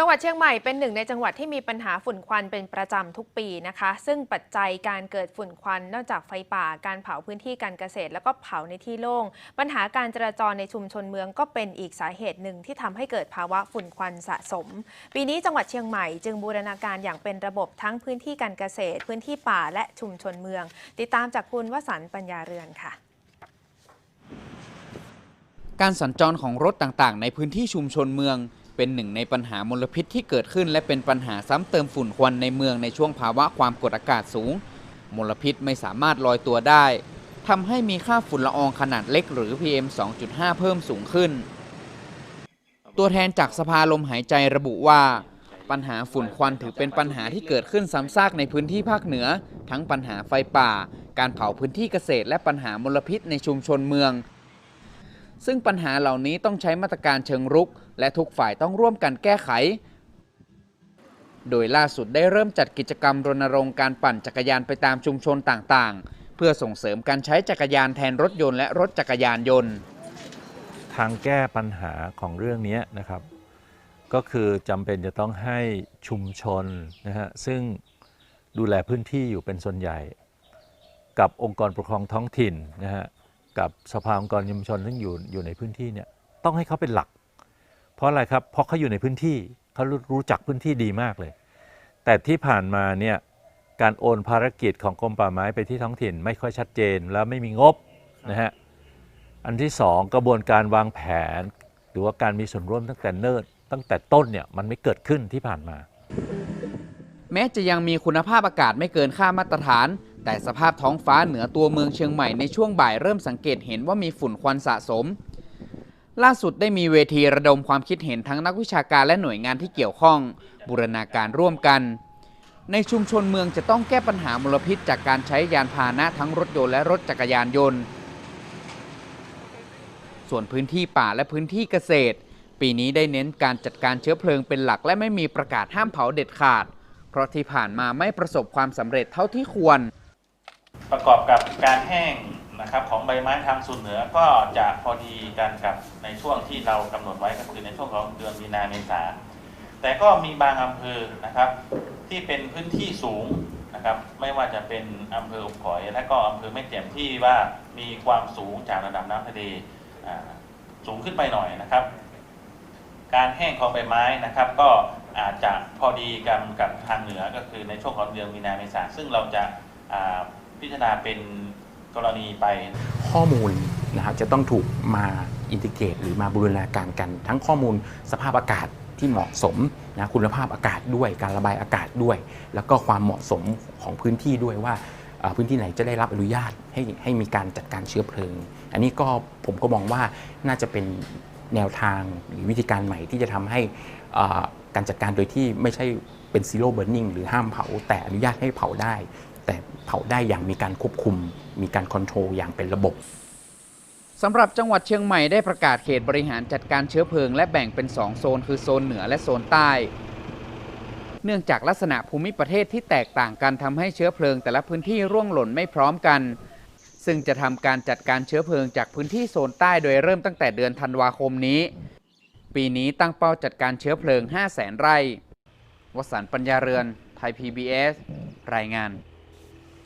จังหวัดเชียงใหม่เป็นหนึ่งในจังหวัดที่มีปัญหาฝุ่นควันเป็นประจำทุกปีนะคะ ซึ่งปัจจัยการเกิดฝุ่นควันนอกจากไฟป่าการเผาพื้นที่การเกษตร แล้วก็เผาในที่โล่ง ปัญหาการจราจรในชุมชนเมืองก็เป็นอีกสาเหตุหนึ่งที่ทำให้เกิดภาวะฝุ่นควันสะสม ปีนี้จังหวัดเชียงใหม่จึงบูรณาการอย่างเป็นระบบทั้งพื้นที่การเกษตร พื้นที่ป่าและชุมชนเมือง ติดตามจากคุณวสันต์ปัญญาเรือนค่ะการสัญจรของรถต่างๆ ในพื้นที่ชุมชนเมือง เป็นหนึ่งในปัญหามลพิษที่เกิดขึ้น และเป็นปัญหาซ้ำเติมฝุ่นควันในเมืองในช่วงภาวะความกดอากาศสูง มลพิษไม่สามารถลอยตัวได้ทำให้มีค่าฝุ่นละอองขนาดเล็กหรือ PM 2.5 เพิ่มสูงขึ้น ตัวแทนจากสภาลมหายใจระบุว่า ปัญหาฝุ่นควันถือเป็นปัญหาที่เกิดขึ้นซ้ำซากในพื้นที่ภาคเหนือ ทั้งปัญหาไฟป่า การเผาพื้นที่เกษตร และปัญหามลพิษในชุมชนเมือง ซึ่งปัญหาเหล่านี้ต้องใช้มาตรการเชิงรุก และทุกฝ่ายต้องร่วมกันแก้ไข โดยล่าสุดได้เริ่มจัดกิจกรรมรณรงค์การปั่นจักรยานไปตามชุมชนต่างๆ เพื่อส่งเสริมการใช้จักรยานแทนรถยนต์และรถจักรยานยนต์ ทางแก้ปัญหาของเรื่องนี้นะครับ ก็คือจำเป็นจะต้องให้ชุมชนนะฮะซึ่งดูแลพื้นที่อยู่เป็นส่วนใหญ่ กับองค์กรปกครองท้องถิ่นนะฮะ กับสภาองค์กรชุมชนซึ่งอยู่อยู่ในพื้นที่เนี่ยต้องให้เขาเป็นหลัก เพราะอะไรครับเพราะเขาอยู่ในพื้นที่เขารู้รู้จักพื้นที่ดีมากเลย แต่ที่ผ่านมาเนี่ยการโอนภารกิจของกรมป่าไม้ไปที่ท้องถิ่นไม่ค่อยชัดเจน แล้วไม่มีงบนะฮะอันที่สองกระบวนการวางแผน หรือว่าการมีส่วนร่วมตั้งแต่เนิ่นตั้งแต่ต้นเนี่ยมันไม่เกิดขึ้นที่ผ่านมา แม้จะยังมีคุณภาพอากาศไม่เกินค่ามาตรฐาน แต่สภาพท้องฟ้าเหนือตัวเมืองเชียงใหม่ในช่วงบ่ายเริ่มสังเกตเห็นว่ามีฝุ่นควันสะสม ล่าสุดได้มีเวทีระดมความคิดเห็นทั้งนักวิชาการและหน่วยงานที่เกี่ยวข้อง บูรณาการร่วมกัน ในชุมชนเมืองจะต้องแก้ปัญหามลพิษจากการใช้ยานพาหนะทั้งรถยนต์และรถจักรยานยนต์ ส่วนพื้นที่ป่าและพื้นที่เกษตร ปีนี้ได้เน้นการจัดการเชื้อเพลิงเป็นหลักและไม่มีประกาศห้ามเผาเด็ดขาด เพราะที่ผ่านมาไม่ประสบความสำเร็จเท่าที่ควร ประกอบกับการแห้งนะครับของใบไม้ทางส่วนเหนือก็จะพอดีกันกับในช่วงที่เรากำหนดไว้ก็คือในช่วงของเดือนมีนาเมษาแต่ก็มีบางอำเภอนะครับที่เป็นพื้นที่สูงนะครับ ไม่ว่าจะเป็นอำเภออุบขอย และก็อำเภอแม่แจ่มที่ว่ามีความสูงจากระดับน้ำทะเลสูงขึ้นไปหน่อยนะครับ การแห้งของใบไม้นะครับ ก็อาจจะพอดีกันกับทางเหนือก็คือในช่วงของเดือนมีนาเมษาซึ่งเราจะ พิจารณาเป็นกรณีไป ข้อมูลนะครับจะต้องถูกมาอินทิเกรตหรือมาบูรณาการกัน ทั้งข้อมูลสภาพอากาศที่เหมาะสมนะคุณภาพอากาศด้วยการระบายอากาศด้วย แล้วก็ความเหมาะสมของพื้นที่ด้วยว่าพื้นที่ไหนจะได้รับอนุญาตให้ให้มีการจัดการเชื้อเพลิง อันนี้ก็ผมก็มองว่าน่าจะเป็นแนวทางหรือวิธีการใหม่ที่จะทำให้การจัดการโดยที่ไม่ใช่เป็นซีโร่เบ r ร์ i ิ g หรือห้ามเผาแต่อนุญาตให้เผาได้ แต่เผาได้อย่างมีการควบคุม มีการคอนโทรลอย่างเป็นระบบสำหรับจังหวัดเชียงใหม่ได้ประกาศเขตบริหารจัดการเชื้อเพลิง และแบ่งเป็น 2 โซน คือโซนเหนือและโซนใต้ เนื่องจากลักษณะภูมิประเทศที่แตกต่างกันทำให้เชื้อเพลิง แต่ละพื้นที่ร่วงหล่นไม่พร้อมกัน ซึ่งจะทำการจัดการเชื้อเพลิงจากพื้นที่โซนใต้โดยเริ่มตั้งแต่เดือนธันวาคมนี้ ปีนี้ตั้งเป้าจัดการเชื้อเพลิง 5 0 0แสนไร่ วสันต์ปัญญาเรือน ไทย PBS รายงาน